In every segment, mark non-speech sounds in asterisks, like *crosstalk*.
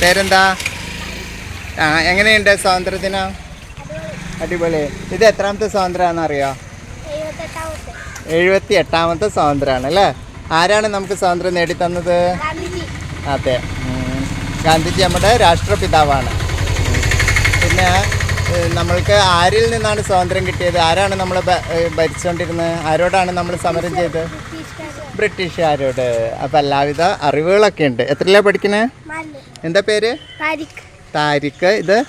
പേരെന്താ? ആ എങ്ങനെയുണ്ട് സ്വാതന്ത്ര്യത്തിന് അടിപൊളി. ഇത് എത്രാമത്തെ സ്വാതന്ത്ര്യമാണെന്ന് അറിയോ എഴുപത്തി എട്ടാമത്തെ സ്വാതന്ത്ര്യമാണ് അല്ലേ? ആരാണ് നമുക്ക് സ്വാതന്ത്ര്യം നേടിത്തന്നത്? അതെ. ഗാന്ധിജി നമ്മുടെ രാഷ്ട്രപിതാവാണ്. പിന്നെ നമ്മൾക്ക് ആരിൽ നിന്നാണ് സ്വാതന്ത്ര്യം കിട്ടിയത്? ആരാണ് നമ്മൾ ഭരിച്ചുകൊണ്ടിരുന്നത് ആരോടാണ് നമ്മൾ സമരം ചെയ്തത്? ബ്രിട്ടീഷുകാരോട്. അപ്പോൾ എല്ലാവിധ അറിവുകളൊക്കെ ഉണ്ട് എത്രയിലാണ് പഠിക്കണേ? മല്ല് എന്താ പേര്? താരിഖ്. ഇത്?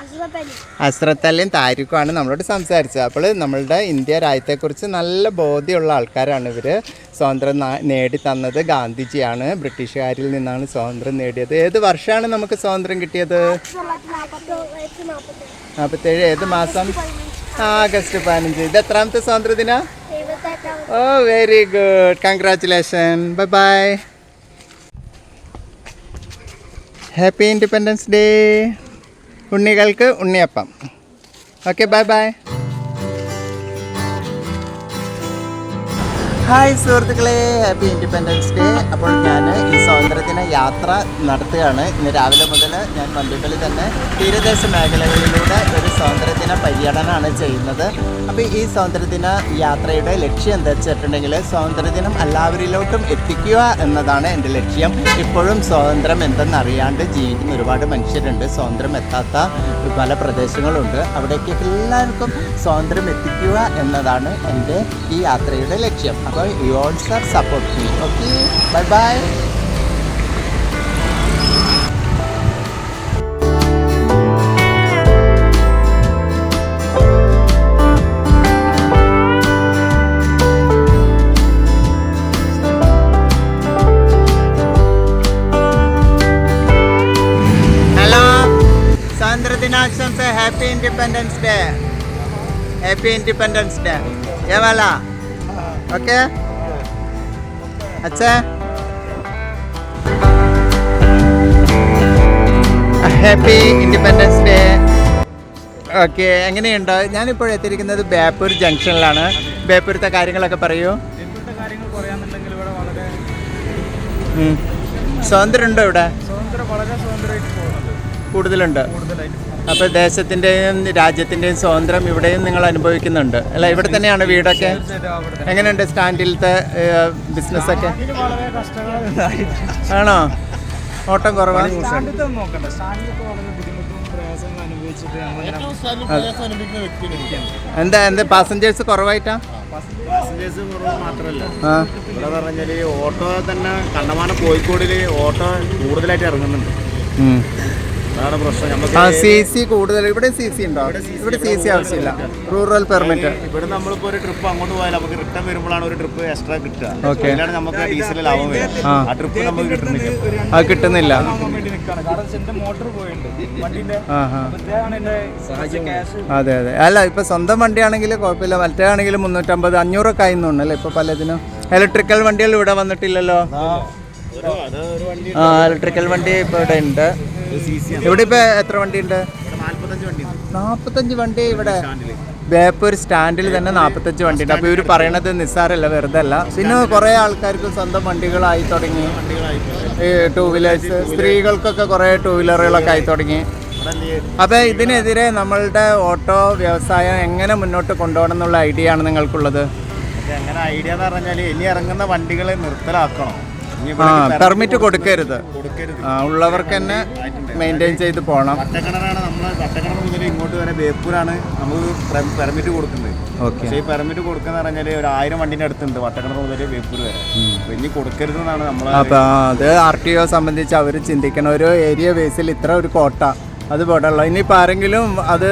അസ്രത്ത് അലി അസ്രത്തല്ലിയും താരിക്കുമാണ് നമ്മളോട് സംസാരിച്ചത്. അപ്പോൾ നമ്മളുടെ ഇന്ത്യ രാജ്യത്തെക്കുറിച്ച് നല്ല ബോധ്യമുള്ള ആൾക്കാരാണ് ഇവർ സ്വാതന്ത്ര്യം നാ- നേടിത്തന്നത് ഗാന്ധിജിയാണ്. ബ്രിട്ടീഷുകാരിൽ നിന്നാണ് സ്വാതന്ത്ര്യം നേടിയത്. ഏത് വർഷമാണ് നമുക്ക് സ്വാതന്ത്ര്യം കിട്ടിയത്? നാൽപ്പത്തേഴ് ഏത് മാസം? ആഗസ്റ്റ് പതിനഞ്ച്. ഇത് എത്രാമത്തെ സ്വാതന്ത്ര്യ ദിന എഴുപത്തെട്ടാമത്തെ ഓ very good. Congratulation. Bye bye. Happy independence day ഉണ്ണികൾക്ക് ഉണ്ണിയപ്പം. ഓക്കെ ബൈ ബൈ ഹായ് സുഹൃത്തുക്കളെ. ഹാപ്പി ഇൻഡിപെൻഡൻസ് ഡേ അപ്പോൾ ഞാൻ ഈ സ്വാതന്ത്ര്യദിന യാത്ര നടത്തുകയാണ്. ഇന്ന് രാവിലെ മുതൽ ഞാൻ വണ്ടികളിൽ തന്നെ തീരദേശ മേഖലകളിലൂടെ ഒരു സ്വാതന്ത്ര്യദിന പര്യടനമാണ് ചെയ്യുന്നത്. അപ്പോൾ ഈ സ്വാതന്ത്ര്യദിന യാത്രയുടെ ലക്ഷ്യം എന്താ വെച്ചിട്ടുണ്ടെങ്കിൽ സ്വാതന്ത്ര്യദിനം എല്ലാവരിലോട്ടും എത്തിക്കുക എന്നതാണ് എന്റെ ലക്ഷ്യം. ഇപ്പോഴും സ്വാതന്ത്ര്യം എന്തെന്നറിയാണ്ട് ജീവിക്കുന്ന ഒരുപാട് മനുഷ്യരുണ്ട്. സ്വാതന്ത്ര്യം എത്താത്ത പല പ്രദേശങ്ങളുണ്ട്. അവിടേക്ക് എല്ലാവർക്കും സ്വാതന്ത്ര്യം എത്തിക്കുക എന്നതാണ് എന്റെ ഈ യാത്രയുടെ ലക്ഷ്യം. അപ്പോൾ you alls are support me okay bye bye happy independence day ഏവാല okay അച്ഛാ ഹാപ്പി ഇൻഡിപെൻഡൻസ് ഡേ ഓക്കെ എങ്ങനെയുണ്ട്? ഞാനിപ്പോൾ എത്തിയിരിക്കുന്നത് ബേപ്പൂർ ജംഗ്ഷനിലാണ് ബേപ്പൂരത്തെ കാര്യങ്ങളൊക്കെ പറയൂ. പറയാന്നുണ്ടെങ്കിൽ ഇവിടെ കൂടുതലുണ്ട്. അപ്പോൾ ദേശത്തിന്റെയും രാജ്യത്തിന്റെയും സ്വാതന്ത്ര്യം ഇവിടെയും നിങ്ങൾ അനുഭവിക്കുന്നുണ്ട്. അല്ല? ഇവിടെ തന്നെയാണ് വീടൊക്കെ? എങ്ങനെയുണ്ട് സ്റ്റാൻഡിലത്തെ ബിസിനസ്സൊക്കെ? ആണോ? ഓട്ടം കുറവാണ് എന്താ എന്താ പാസഞ്ചേഴ്സ് കുറവായിട്ടാ? പാസഞ്ചേഴ്സ് കുറവ് മാത്രമല്ല ഓട്ടോ തന്നെ കണ്ടമാനം കോഴിക്കോടിൽ ഓട്ടോ കൂടുതലായിട്ട് ഇറങ്ങുന്നുണ്ട്. അതാണ് പ്രശ്നം. നമുക്ക് സി സി കൂടുതൽ. ഇവിടെ സി സി ഉണ്ടോ? ഇവിടെ സി സി ആവശ്യമില്ല. റൂറൽ പെർമിറ്റ് ഇവിടെ നമ്മളിപ്പോ ഒരു ട്രിപ്പ് അങ്ങോട്ട് പോയാൽ നമുക്ക് റിട്ടേൺ വരുമ്പോഴാണ് ഒരു ട്രിപ്പ് എക്സ്ട്രാ കിട്ടുക. അതിലാണ് നമുക്ക് ഡീസൽ ലാഭം വരിക. ആ. ട്രിപ്പ് നമുക്ക് കിട്ടുന്നില്ല. ആ കിട്ടുന്നില്ല. അതെ അതെ അല്ല ഇപ്പൊ സ്വന്തം വണ്ടിയാണെങ്കിൽ കുഴപ്പമില്ല. മറ്റേ ആണെങ്കിൽ മുന്നൂറ്റമ്പത് അഞ്ഞൂറൊക്കെ ആയിരുന്നു അല്ലേ? ഇപ്പൊ പലതിനും. ഇലക്ട്രിക്കൽ വണ്ടികൾ ഇവിടെ വന്നിട്ടില്ലല്ലോ? ഒരു വണ്ടി ആ ഇലക്ട്രിക്കൽ വണ്ടി ഇപ്പൊ ഇവിടെ ഉണ്ട്. ഇവിടെ ഇപ്പൊ എത്ര വണ്ടി ഉണ്ട് നാല്പത്തഞ്ച് വണ്ടി ഉണ്ട് നാപ്പത്തഞ്ച് വണ്ടി ഇവിടെ ബേപ്പൂർ സ്റ്റാൻഡിൽ തന്നെ നാപ്പത്തഞ്ച് വണ്ടി ഉണ്ട് അപ്പൊ ഇവർ പറയണത് നിസ്സാരല്ല വെറുതെ അല്ല പിന്നെ കുറെ ആൾക്കാർക്ക് സ്വന്തം വണ്ടികളായി തുടങ്ങി. ടൂ വീലേഴ്സ് സ്ത്രീകൾക്കൊക്കെ കുറെ ടൂ വീലറുകളൊക്കെ ആയി തുടങ്ങി. അപ്പൊ ഇതിനെതിരെ നമ്മളുടെ ഓട്ടോ വ്യവസായം എങ്ങനെ മുന്നോട്ട് കൊണ്ടുപോകണം എന്നുള്ള ഐഡിയ ആണ് നിങ്ങൾക്കുള്ളത്? എങ്ങനെ ഐഡിയ എന്ന് പറഞ്ഞാൽ ഇനി ഇറങ്ങുന്ന വണ്ടികളെ നിർത്തലാക്കണം. പെർമിറ്റ് കൊടുക്കരുത്. ഉള്ളവർക്ക് തന്നെ മെയിന്റെയിൻ ചെയ്ത് പോകണം വട്ടക്കിണറാണ് നമ്മൾ വട്ടക്കിണർ മുതൽ ഇങ്ങോട്ട് വരെ ബേപ്പൂരാണ് നമുക്ക് പെർമിറ്റ് കൊടുക്കുന്നത്. ഓക്കെ. പക്ഷേ ഈ പെർമിറ്റ് കൊടുക്കുന്ന പറഞ്ഞാൽ ഒരു ആയിരം വണ്ടിന്റെ അടുത്തുണ്ട് വട്ടക്കിണർ മുതൽ ബേപ്പൂർ വരെ. അപ്പോൾ ഇനി കൊടുക്കരുതെന്നാണ് നമ്മൾ അപ്പൊ അത് ആർ ടി ഒ സംബന്ധിച്ച് അവർ ചിന്തിക്കണം ഒരു ഏരിയ ബേസിൽ ഇത്ര ഒരു കോട്ട അത് പോടുള്ളൂ ഇനിയിപ്പോൾ ആരെങ്കിലും അത്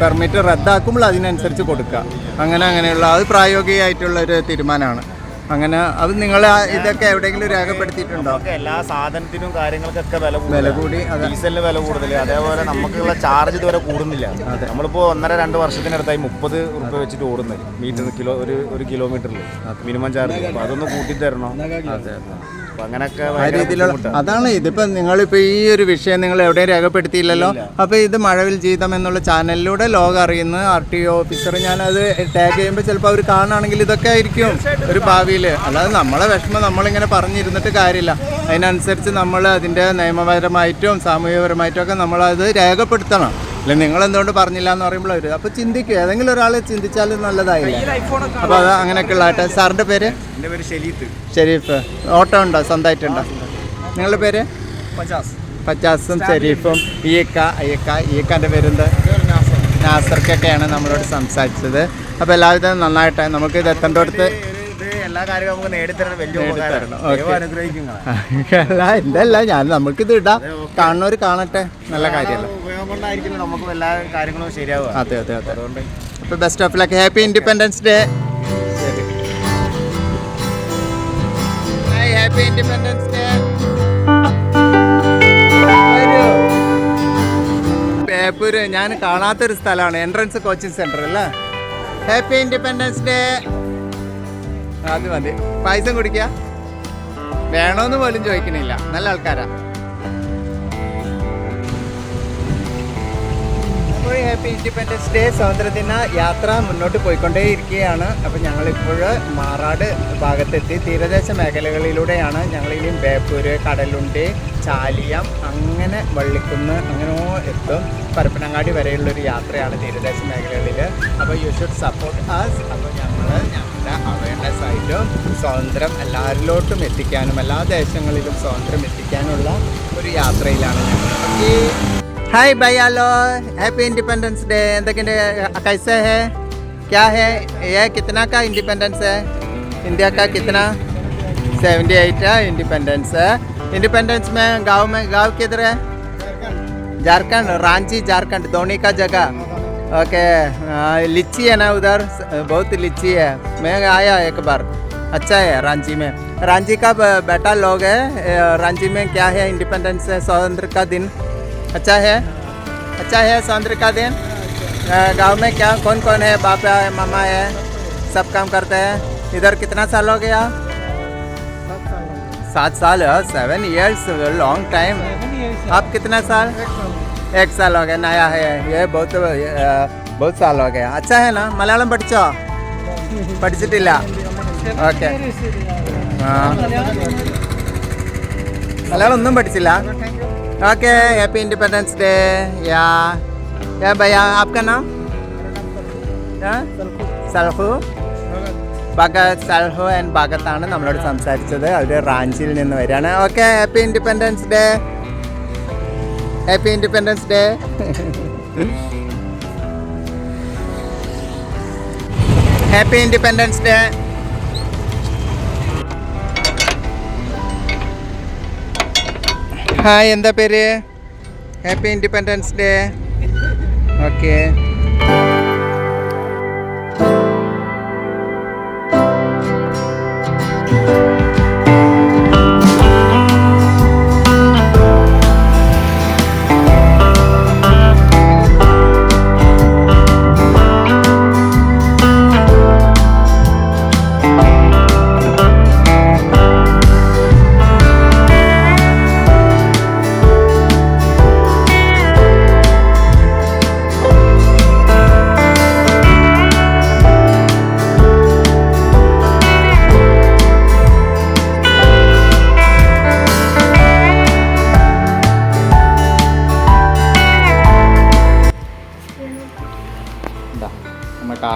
പെർമിറ്റ് റദ്ദാക്കുമ്പോൾ അതിനനുസരിച്ച് കൊടുക്കുക. അങ്ങനെ അങ്ങനെയുള്ള അത് പ്രായോഗികമായിട്ടുള്ള ഒരു തീരുമാനമാണ്. അങ്ങനെ അത് നിങ്ങൾ ഇതൊക്കെ എവിടെയെങ്കിലും രേഖപ്പെടുത്തിയിട്ടുണ്ടോ? എല്ലാ സാധനത്തിനും കാര്യങ്ങൾക്കൊക്കെ വില വില കൂടി ഡീസലിന് വില കൂടുതൽ അതേപോലെ നമുക്കുള്ള ചാർജ് ഇതുവരെ കൂടുന്നില്ല. നമ്മളിപ്പോൾ ഒന്നര രണ്ട് വർഷത്തിനടുത്തായി മുപ്പത് റുപ്യ വെച്ചിട്ട് ഓടുന്നത്. മീറ്റർ കിലോ ഒരു ഒരു കിലോമീറ്ററിൽ മിനിമം ചാർജ് അപ്പോൾ അതൊന്ന് കൂട്ടി തരണം? അതെ അങ്ങനെയൊക്കെ. അതാണ് ഇതിപ്പോ നിങ്ങളിപ്പോ ഈ ഒരു വിഷയം നിങ്ങൾ എവിടെയും രേഖപ്പെടുത്തിയില്ലല്ലോ. അപ്പൊ ഇത് മഴവിൽ ജീവിതം എന്നുള്ള ചാനലിലൂടെ ലോകം അറിയുന്ന ആർ ടി ഒ ഓഫീസർ ഞാനത് ടാഗ് ചെയ്യുമ്പോൾ ചിലപ്പോൾ അവർ കാണുകയാണെങ്കിൽ ഇതൊക്കെ ആയിരിക്കും ഒരു ഭാവിയിൽ രീതിയിൽ അല്ലാതെ നമ്മളെ വിഷമം നമ്മളിങ്ങനെ പറഞ്ഞിരുന്നിട്ട് കാര്യമില്ല. അതിനനുസരിച്ച് നമ്മൾ അതിന്റെ നിയമപരമായിട്ടും സാമൂഹികപരമായിട്ടും ഒക്കെ നമ്മളത് രേഖപ്പെടുത്തണം. അല്ലെ നിങ്ങൾ എന്തുകൊണ്ട് പറഞ്ഞില്ല എന്ന് പറയുമ്പോൾ അവർ അപ്പോൾ ചിന്തിക്കും. ഏതെങ്കിലും ഒരാൾ ചിന്തിച്ചാൽ നല്ലതായില്ല? അപ്പോൾ അത് അങ്ങനെയൊക്കെ ആട്ടെ സാറിന്റെ പേര്? എന്റെ പേര് ഷെരീഫ് ഷെരീഫ് ഓട്ടോ ഉണ്ടോ? സ്വന്തമായിട്ടുണ്ടോ? നിങ്ങളുടെ പേര്? പചാസ് പച്ചാസും ഷെരീഫും ഈക്ക അയ്യക്ക ഈക്കാന്റെ പേരെന്ത്? നാസർക്കൊക്കെയാണ് നമ്മളോട് സംസാരിച്ചത്. അപ്പോൾ എല്ലാവിധം നന്നായിട്ട് നമുക്ക് ഇത് എത്തേണ്ടടുത്ത് എല്ലാ കാര്യവും നമുക്ക് നേടിത്തരണം വലിയ. ഉപകാരമാണ്. അല്ല എന്തല്ല ഞാൻ നമുക്കിത് ഇടാം. കാണുന്നവർ കാണട്ടെ. നല്ല കാര്യമല്ല. ഉപയോഗം നമുക്ക് എല്ലാ കാര്യങ്ങളും ശരിയാവുക. അതെ അതെ അതെ. അതുകൊണ്ട് അപ്പോൾ best of luck happy independence day happy independence day Beypore ഞാൻ കാണാത്തൊരു സ്ഥലമാണ്. എൻട്രൻസ് കോച്ചിങ് സെന്റർ അല്ലേ? ഹാപ്പി ഇൻഡിപെൻഡൻസ് ഡേ അത് മതി. പായസം കുടിക്കുക വേണോന്ന് പോലും ചോദിക്കണില്ല. നല്ല ആൾക്കാരാ. ഹാപ്പി ഇൻഡിപെൻഡൻസ് ഡേ സ്വാതന്ത്ര്യദിന യാത്ര മുന്നോട്ട് പോയിക്കൊണ്ടേയിരിക്കുകയാണ്. അപ്പോൾ ഞങ്ങളിപ്പോൾ മാറാട് ഭാഗത്തെത്തി. തീരദേശ മേഖലകളിലൂടെയാണ് ഞങ്ങളിനിയും ബേപ്പൂര് കടലുണ്ടി ചാലിയം അങ്ങനെ വള്ളിക്കുന്ന് അങ്ങനെ എത്തും. പരപ്പനങ്ങാടി വരെയുള്ളൊരു യാത്രയാണ് തീരദേശ മേഖലകളിൽ അപ്പോൾ യു ഷുഡ് സപ്പോർട്ട് ആസ് അപ്പോൾ ഞങ്ങൾ ഞങ്ങളുടെ അവയർനെസ് ആയിട്ടും സ്വാതന്ത്ര്യം എല്ലാവരിലോട്ടും എത്തിക്കാനും എല്ലാ ദേശങ്ങളിലും സ്വാതന്ത്ര്യം എത്തിക്കാനുള്ള ഒരു യാത്രയിലാണ് ഞങ്ങൾ ഓക്കേ हाय भाई आलो हैप्पी इंडिपेंडेंस डे എന്തൊക്കെയുണ്ട് कैसे है क्या है ये कितना का इंडिपेंडेंस है इंडिया का कितना 78 है इंडिपेंडेंस है इंडिपेंडेंस में गांव में गांव किधर है झारखंड रांची झारखंड धोनी का जगह ओके हाँ, लीची है ना उधर? बहुत लीची है। मैं आया एक बार। अच्छा है रांची में। रांची का बेटा लोग है। रांची में क्या है इंडिपेंडेंस है? स्वतंत्र का दिन। अच्छा है? अच्छा है स्वतंत्र का दिन? गाँव में क्या कौन कौन है? बापा है मामा है? सब काम करते हैं? इधर कितना साल हो गया? सात साल सेवन इयर्स लॉन्ग टाइम आप कितना साल? एक साल हो गया नया है ये बहुत अ, बहुत साल हो गया अच्छा है ना मलयालम പഠിച്ചോ പഠിച്ചിട്ടില്ല ഓക്കെ മലയാളം ഒന്നും പഠിച്ചില്ല ओके हैप्पी इंडिपेंडेंस डे या क्या भैया आपका नाम हाँ? സൽഹു ഭഗത് സൽഹു ആൻഡ് ഭഗത്താണ് നമ്മളോട് സംസാരിച്ചത് അവർ റാഞ്ചിയിൽ നിന്ന് വരികയാണ് okay happy independence day happy independence day happy independence day hi എന്താ പേര്? Happy independence day okay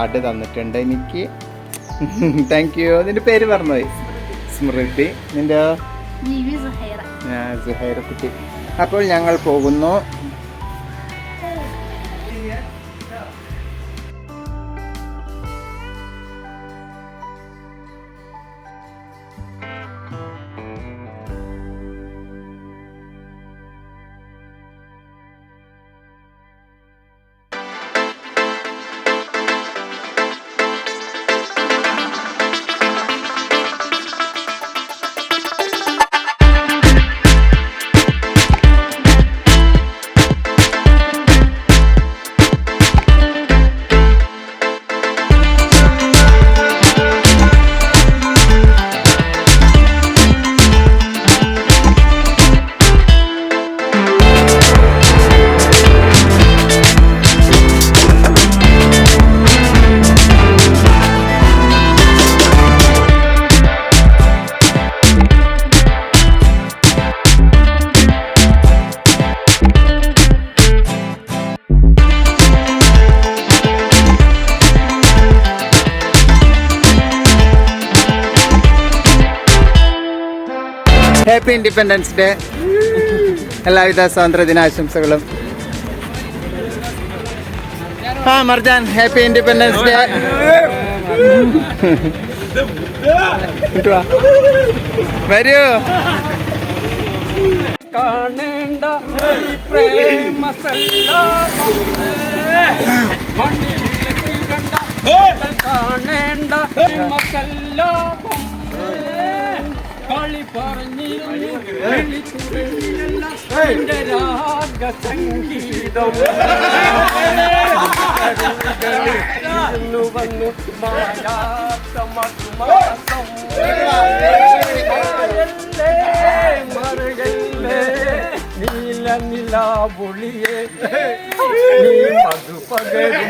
card തന്നിട്ടുണ്ട്. എനിക്ക് *laughs* താങ്ക് യു നിന്റെ പേര് പറഞ്ഞോയി സ്മൃതി. നിന്റെ സുഹൈറ. കുട്ടി അപ്പോൾ ഞങ്ങൾ പോകുന്നു. ഹാപ്പി ഇൻഡിപെൻഡൻസ് ഡേ എല്ലാവിധ സ്വാതന്ത്ര്യ ദിനാശംസകളും. ആ മർജാൻ ഹാപ്പി ഇൻഡിപെൻഡൻസ് ഡേ വരൂ. കാണേണ്ട കാണേണ്ട. കളി പറഞ്ഞിരുന്നു. രാഗസംഗീതം വന്നു. മായാത്ത മധുമാസം നിലാവൊളിയെ നീ മധുപകരും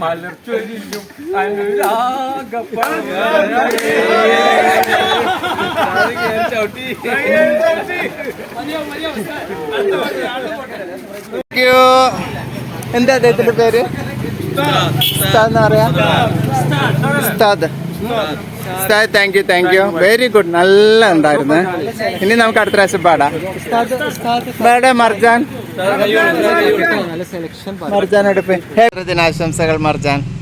മലർച്ചൊരിയും അനുരാഗ. എന്താ അദ്ദേഹത്തിന്റെ പേര്? ഉസ്താദ്. എന്ന് പറയാ? ഉസ്താദ്. ഉസ്താദ് thank you thank you very good നല്ല ഉണ്ടായിരുന്നു. ഇനി നമുക്ക് അടുത്ത പ്രാവശ്യം പാടാം. വേടെ മർജാൻ. മർജാൻ എടുപ്പ്. ദിനാശംസകൾ മർജാൻ.